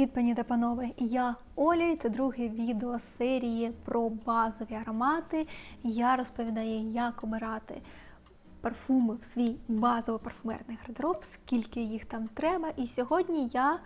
Привіт, пані та панове! Я Оля, і це друге відео серії про базові аромати. Я розповідаю, як обирати парфуми в свій базовий парфумерний гардероб, скільки їх там треба. І сьогодні я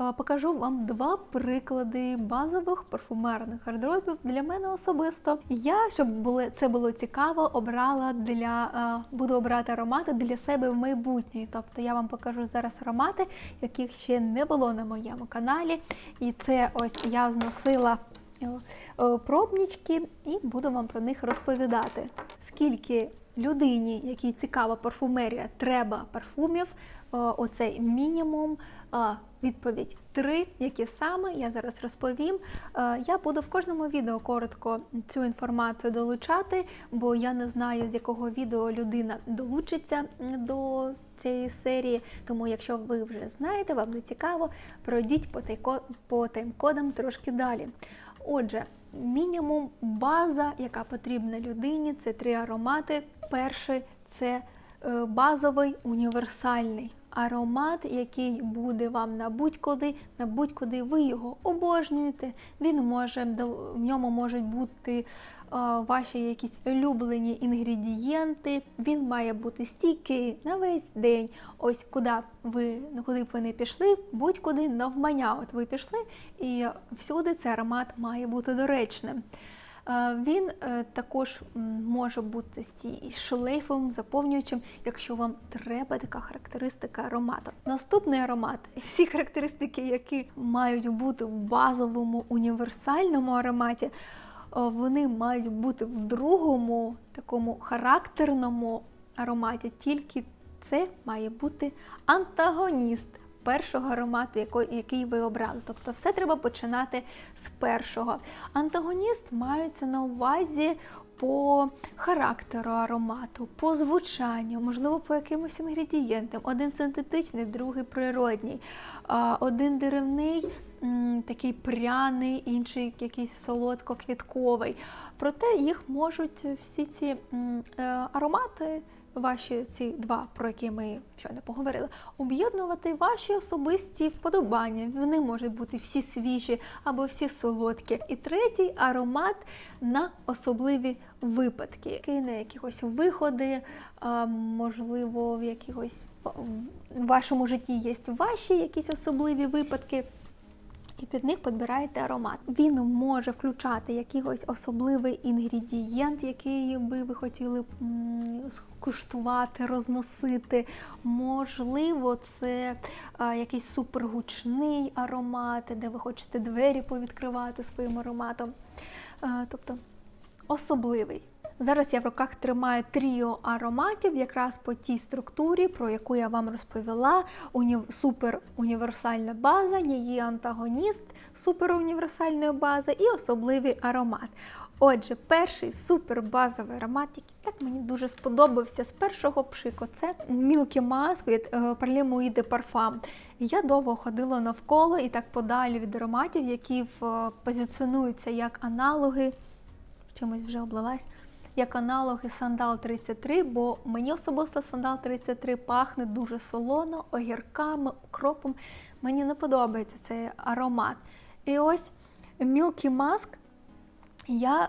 е, покажу вам два приклади базових парфумерних гардеробів для мене особисто. Я, щоб це було цікаво, обрала для е, буду обирати аромати для себе в майбутнє. Тобто я вам покажу зараз аромати, яких ще не було на моєму каналі. І це ось я зносила е, пробнички і буду вам про них розповідати. Скільки людині, якій цікава парфумерія, треба парфумів, е, оцей мінімум. е, Відповідь три, які саме я зараз розповім. Е, Я буду в кожному відео коротко цю інформацію долучати, бо я не знаю, з якого відео людина долучиться до цієї серії. Тому, якщо ви вже знаєте, вам не цікаво, пройдіть по тайм-кодам трошки далі. Отже, мінімум база, яка потрібна людині, це три аромати. Перший це е, базовий універсальний аромат, який буде вам на будь-куди, на будь-куди ви його обожнюєте. Він може в ньому можуть бути е, ваші якісь улюблені інгредієнти. Він має бути стійкий на весь день. Ось куди ви куди б ви не пішли, будь-куди навмання. От ви пішли, і всюди цей аромат має бути доречним. Він е, також може бути шлейфовим, заповнюючим, якщо вам треба така характеристика аромату. Наступний аромат, всі характеристики, які мають бути в базовому універсальному ароматі, е, вони мають бути в другому такому характерному ароматі, тільки це має бути антагоніст першого аромату, який ви обрали. Тобто все треба починати з першого. Антагоніст мається на увазі по характеру аромату, по звучанню, можливо, по якимось інгредієнтам. Один синтетичний, другий природній, один деревний. Такий пряний, інший якийсь солодко-квітковий. Проте їх можуть всі ці е, аромати ваші ці два, про які ми щойно поговорили, об'єднувати ваші особисті вподобання. Вони можуть бути всі свіжі або всі солодкі. І третій аромат на особливі випадки, який на якихось виходи, можливо, в якихось в вашому житті є ваші якісь особливі випадки. І під них підбираєте аромат. Він може включати якийсь особливий інгредієнт, який би ви хотіли м, скуштувати, розносити. Можливо, це а, якийсь супергучний аромат, де ви хочете двері повідкривати своїм ароматом. А, тобто особливий. Зараз я в руках тримаю тріо ароматів, якраз по тій структурі, про яку я вам розповіла. Уні- Супер універсальна база, її антагоніст суперуніверсальної бази і особливий аромат. Отже, перший супербазовий аромат, який так мені дуже сподобався з першого пшику, це Milky Mask від е, Parfum de Parfum. Я довго ходила навколо і так подалі від ароматів, які в- позиціонуються як аналоги чимось вже облилась, як аналоги Сандал 33, бо мені особисто Сандал 33 пахне дуже солоно, огірками, укропом. Мені не подобається цей аромат. І ось Milky Mask, я е,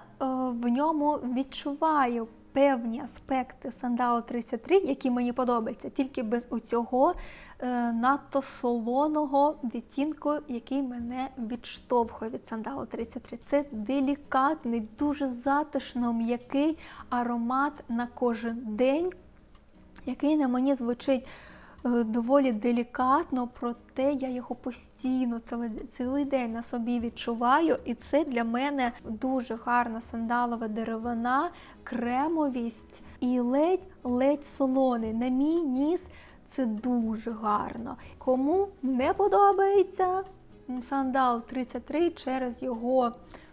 в ньому відчуваю певні аспекти Сандалу 33, які мені подобаються, тільки без оцього е, надто солоного відтінку, який мене відштовхує від сандалу 33. Це делікатний, дуже затишно м'який аромат на кожен день, який на мені звучить доволі делікатно, проте я його постійно цілий, цілий день на собі відчуваю, і це для мене дуже гарна сандалова деревина, кремовість і ледь-ледь солоний. На мій ніс це дуже гарно. Кому не подобається сандал 33 через його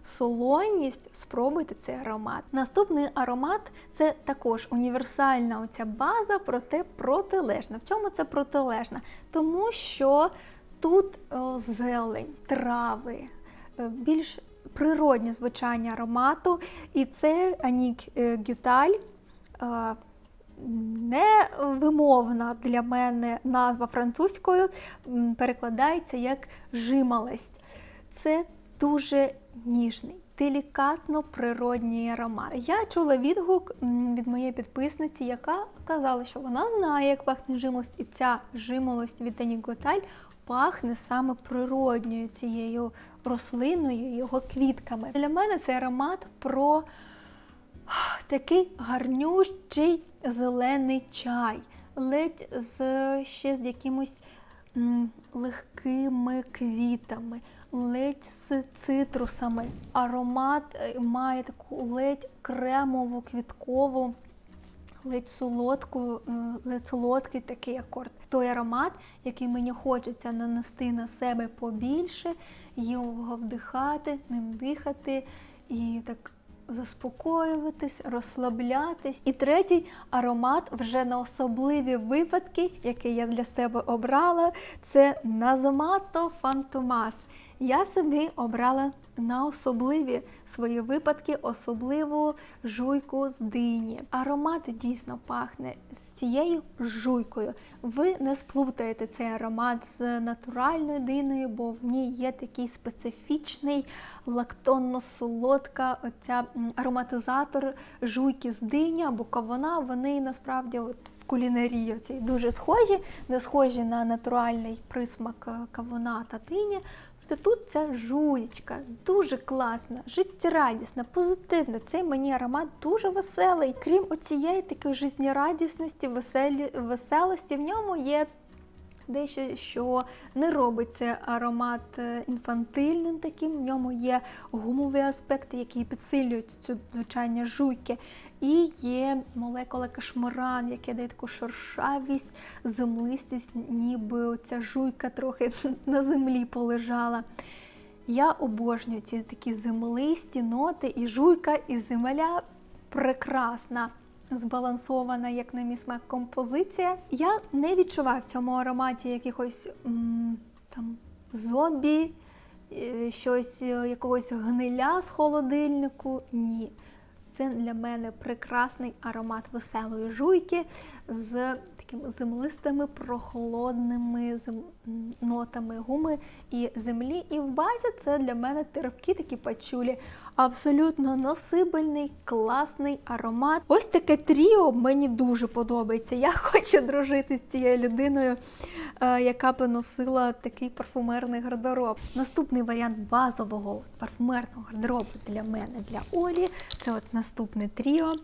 солоність, спробуйте цей аромат. Наступний аромат це також універсальна оця база, проте протилежна. В чому це протилежна? Тому що тут о, зелень, трави, е, більш природнє звучання аромату, і це Анік е, Гюталь. е, невимовна для мене назва французькою перекладається як жималость. Це дуже ніжний, делікатно природній аромат. Я чула відгук від моєї підписниці, яка казала, що вона знає, як пахне жимолость, і ця жимолость від Дані Готаль пахне саме природньою цією рослиною, його квітками. Для мене цей аромат про такий гарнющий зелений чай, ледь з ще з якимось легкими квітами, ледь з цитрусами. Аромат е, має таку ледь кремову квіткову. Ледь солодку, е, ледь солодкий такий акорд. Той аромат, який мені хочеться нанести на себе побільше, його вдихати, ним дихати і так заспокоюватись, розслаблятись. І третій аромат вже на особливі випадки, який я для себе обрала, це Назомато Фантомас. Я собі обрала на особливі свої випадки, особливу жуйку з дині. Аромат дійсно пахне з цією жуйкою. Ви не сплутаєте цей аромат з натуральною диною, бо в ній є такий специфічний лактонно-солодка оця ароматизатор жуйки з дині або кавуна. Вони насправді от кулінарії дуже схожі, не схожі на натуральний присмак е, кавуна та дині. Проте тут ця жуєчка дуже класна, життєрадісна, позитивна. Цей мені аромат дуже веселий. Крім оцієї такої життєрадісності, веселі, веселості, в ньому є дещо, що не робить цей аромат е, інфантильним таким. В ньому є гумові аспекти, які підсилюють цю звучання жуйки. І є молекула кашмаран, яке дає таку шершавість, землистість, ніби ця жуйка трохи на землі полежала. Я обожнюю ці такі землисті ноти, і жуйка, і земля прекрасна, збалансована, як на мій смак, композиція. Я не відчуваю в цьому ароматі якихось м, там зомбі, е, щось е, якогось гниля з холодильнику. Ні. Це для мене прекрасний аромат веселої жуйки з такими землистими, прохолодними зем- нотами гуми і землі. І в базі це для мене терпкі такі пачулі. Абсолютно носибельний, класний аромат. Ось таке тріо мені дуже подобається. Я хочу дружити з цією людиною, е, яка б носила такий парфумерний гардероб. Наступний варіант базового парфумерного гардеробу для мене, для Олі. Це от наступне тріо.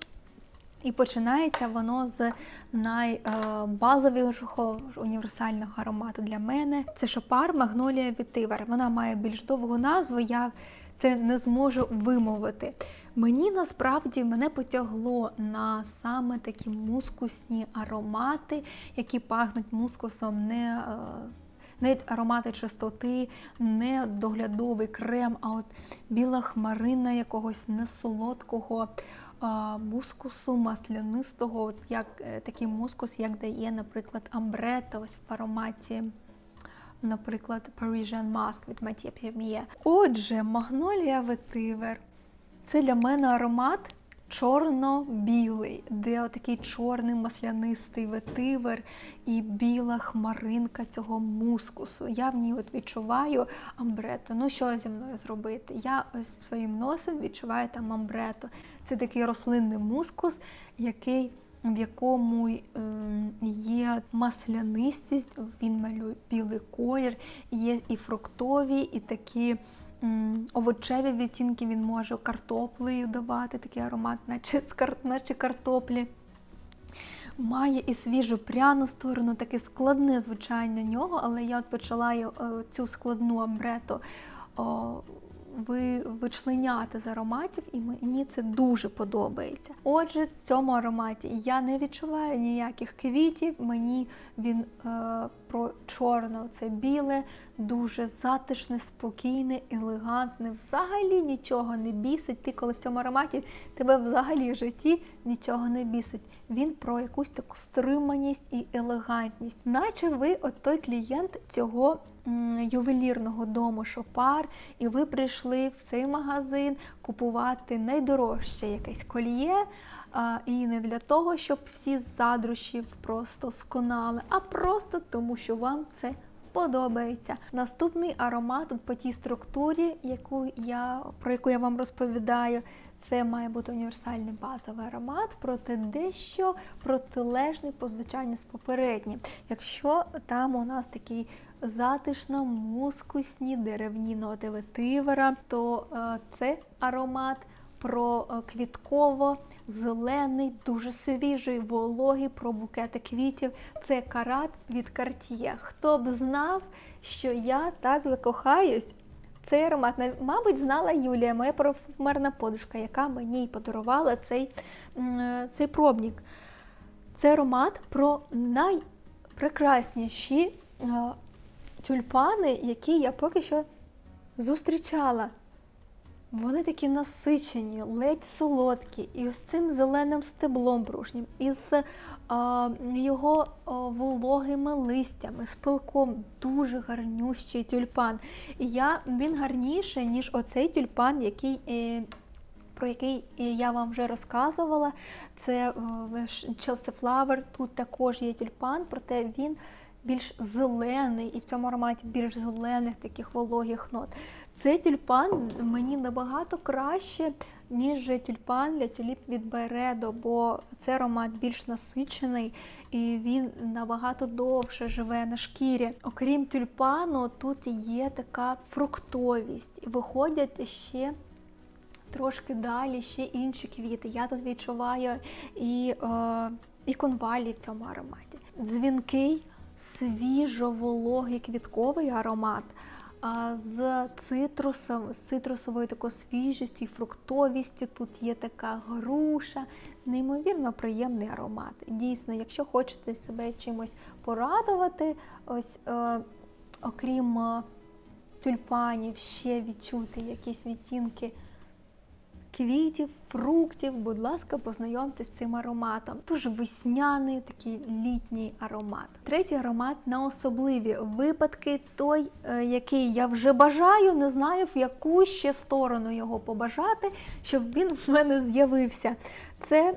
І починається воно з найбазовішого універсального аромату для мене. Це шопар Магнолія Вітивер. Вона має більш довгу назву. Я це не зможу вимовити. Мені насправді мене потягло на саме такі мускусні аромати, які пахнуть мускусом не. не аромати чистоти, не доглядовий крем, а от біла хмарина якогось несолодкого мускусу, маслянистого, от як е, такий мускус, як дає, наприклад, амбрета ось в ароматі. Наприклад, Parisian Mask від Mathieu Permier. Отже, Магнолія Ветивер. Це для мене аромат чорно-білий, де отакий чорний маслянистий ветивер і біла хмаринка цього мускусу. Я в ній от відчуваю амбрето. Ну що зі мною зробити? Я ось своїм носом відчуваю там амбрето. Це такий рослинний мускус, який в якому ем, є маслянистість, він малює білий колір, є і фруктові, і такі овочеві відтінки він може картоплею давати, такий аромат, наче, наче картоплі. Має і свіжу пряну сторону, таке складне звучання нього, але я от почала е, цю складну амбрету о, ви, вичленяти з ароматів, і мені це дуже подобається. Отже, в цьому ароматі я не відчуваю ніяких квітів, мені він е, про чорне, це біле, дуже затишне, спокійне, елегантне, взагалі нічого не бісить. Ти, коли в цьому ароматі тебе взагалі в житті нічого не бісить. Він про якусь таку стриманість і елегантність, наче ви от той клієнт цього ювелірного дому Шопар, і ви прийшли в цей магазин купувати найдорожче якесь кольє. І не для того, щоб всі з задрощів просто сконали, а просто тому, що вам це подобається. Наступний аромат по тій структурі, яку я, про яку я вам розповідаю, це має бути універсальний базовий аромат, проте дещо протилежний по звучанню з попереднім. Якщо там у нас такий затишно мускусні деревні ноти ветивера, то е, це аромат про е, квітково. Зелений, дуже свіжий, вологий про букети квітів. Це карат від Cartier. Хто б знав, що я так закохаюсь цей аромат. Мабуть, знала Юлія, моя парфумерна подружка, яка мені подарувала цей, е, цей пробник. Це аромат про найпрекрасніші е, тюльпани, які я поки що зустрічала. Вони такі насичені, ледь солодкі, і ось цим зеленим стеблом брушнім, із а, його а, вологими листями, з пилком, дуже гарнющий тюльпан. Я, він гарніший, ніж оцей тюльпан, який. Е, про який я вам вже розказувала, це е, Chelsea Flower, тут також є тюльпан, проте він більш зелений, і в цьому ароматі більш зелених таких вологих нот. Цей тюльпан мені набагато краще, ніж тюльпан для тюліп від Байредо, бо цей аромат більш насичений і він набагато довше живе на шкірі. Окрім тюльпану, тут є така фруктовість. Виходять ще трошки далі ще інші квіти. Я тут відчуваю і, е, і конвалі в цьому ароматі. Дзвінкий, свіжо-вологий квітковий аромат. З цитрусом, з цитрусовою такою свіжістю і фруктовістю. Тут є така груша, неймовірно приємний аромат. Дійсно, якщо хочете себе чимось порадувати, ось е, окрім е, тюльпанів, ще відчути якісь відтінки квітів, фруктів, будь ласка, познайомтесь з цим ароматом. Дуже весняний, такий літній аромат. Третій аромат на особливі випадки, той, е, який я вже бажаю, не знаю, в яку ще сторону його побажати, щоб він в мене з'явився. Це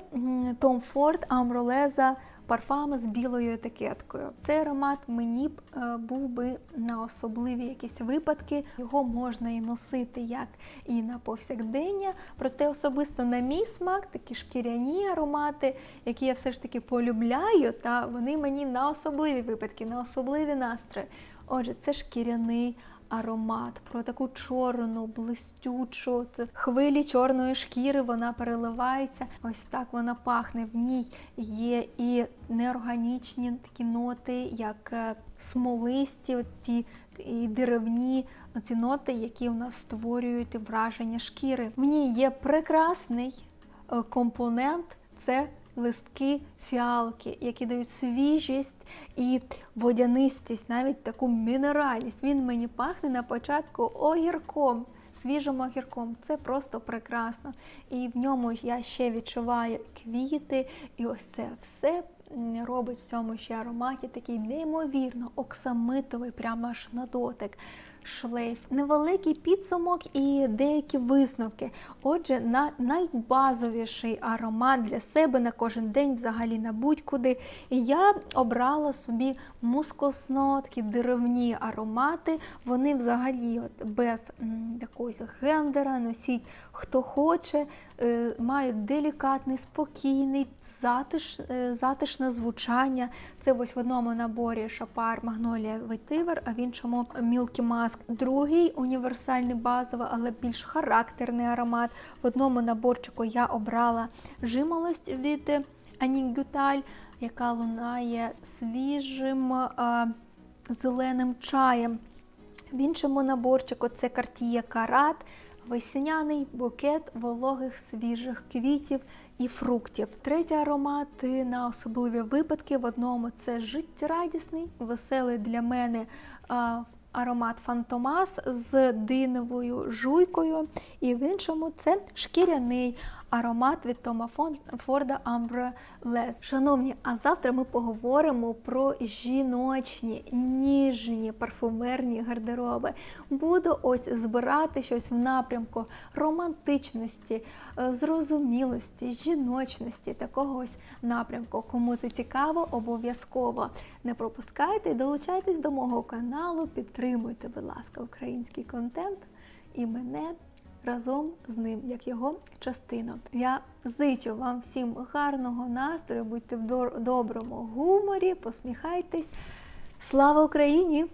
Tom Ford Ambroleza парфами з білою етикеткою. Цей аромат мені б е, був би на особливі якісь випадки. Його можна і носити як і на повсякдення. Проте особисто на мій смак такі шкіряні аромати, які я все ж таки полюбляю, та вони мені на особливі випадки, на особливі настрої. Отже, це шкіряний аромат, про таку чорну, блистючу хвилі чорної шкіри вона переливається. Ось так вона пахне. В ній є і неорганічні такі ноти, як е, смолисті, от ті і деревні ці ноти, які у нас створюють враження шкіри. В ній є прекрасний е, компонент це листки фіалки, які дають свіжість і водянистість, навіть таку мінеральність. Він мені пахне на початку огірком. Свіжим огірком, це просто прекрасно. І в ньому я ще відчуваю квіти, і ось це все робить в цьому ще ароматі такий неймовірно оксамитовий, прямо аж на дотик. Шлейф, невеликий підсумок і деякі висновки. Отже, на найбазовіший аромат для себе на кожен день, взагалі на будь-куди. Я обрала собі мускусно такі деревні аромати. Вони взагалі от без якогось гендера, носіть хто хоче, е, мають делікатний, спокійний, затиш, е, затишне звучання. Це ось в одному наборі Шапар Магнолія Ветивер, а в іншому Мілкі Маск. Другий універсальний базовий, але більш характерний аромат. В одному наборчику я обрала жимолость від Анігюталь, яка лунає свіжим а, зеленим чаєм. В іншому наборчику це Cartier Карат, весняний букет вологих свіжих квітів і фруктів. Третій аромат е, на особливі випадки. В одному це життєрадісний, веселий для мене а, аромат Фантомас з диновою жуйкою, і в іншому це шкіряний аромат від Тома Форда Ambre Les. Шановні, а завтра ми поговоримо про жіночні, ніжні парфумерні гардероби. Буду ось збирати щось в напрямку романтичності, е, зрозумілості, жіночності, такого ось напрямку. Кому це цікаво, обов'язково не пропускайте долучайтесь до мого каналу, підтримуйте, будь ласка, український контент і мене разом з ним, як його частина. Я зичу вам всім гарного настрою, будьте в доброму гуморі, посміхайтесь. Слава Україні!